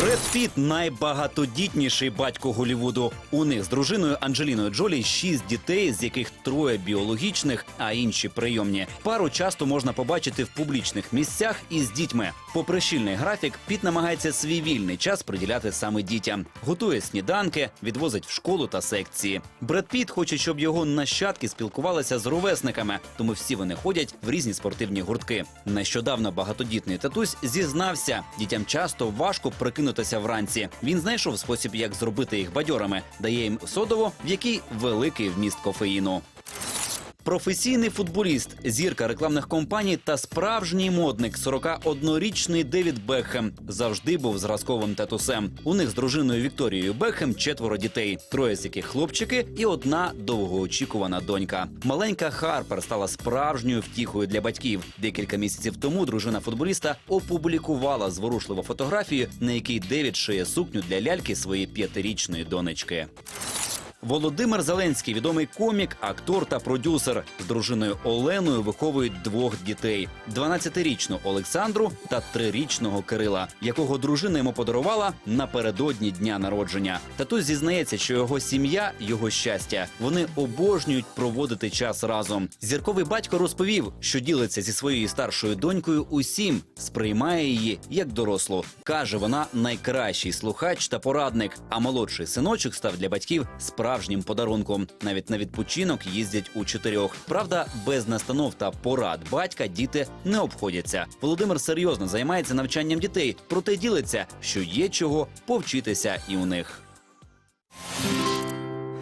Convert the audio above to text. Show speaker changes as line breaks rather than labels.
Бред Піт найбагатодітніший батько Голівуду. У них з дружиною Анджеліною Джолі шість дітей, з яких троє біологічних, а інші прийомні. Пару часто можна побачити в публічних місцях із дітьми. Попри щільний графік, Піт намагається свій вільний час приділяти саме дітям. Готує сніданки, відвозить в школу та секції. Бред Піт хоче, щоб його нащадки спілкувалися з ровесниками, тому всі вони ходять в різні спортивні гуртки. Нещодавно багатодітний татусь зізнався, дітям часто важко прикинутися вранці. Він знайшов спосіб, як зробити їх бадьорами, дає їм содово, в якій великий вміст кофеїну. Професійний футболіст, зірка рекламних компаній та справжній модник, 41-річний Девід Бекхем, завжди був зразковим татусем. У них з дружиною Вікторією Бекхем четверо дітей, троє з яких хлопчики і одна довгоочікувана донька. Маленька Харпер стала справжньою втіхою для батьків. Декілька місяців тому дружина футболіста опублікувала зворушливу фотографію, на якій Девід шиє сукню для ляльки своєї п'ятирічної донечки. Володимир Зеленський, відомий комік, актор та продюсер, з дружиною Оленою виховують двох дітей: 12-річну Олександру та 3-річного Кирила, якого дружина йому подарувала напередодні дня народження. Татусь зізнається, що його сім'я його щастя. Вони обожнюють проводити час разом. Зірковий батько розповів, що ділиться зі своєю старшою донькою усім, сприймає її як дорослу. каже, вона найкращий слухач та порадник. А молодший синочок став для батьків справжнім подарунком. Навіть на відпочинок їздять у чотирьох. Правда, без настанов та порад батька діти не обходяться. Володимир серйозно займається навчанням дітей, проте ділиться, що є чого повчитися і у них.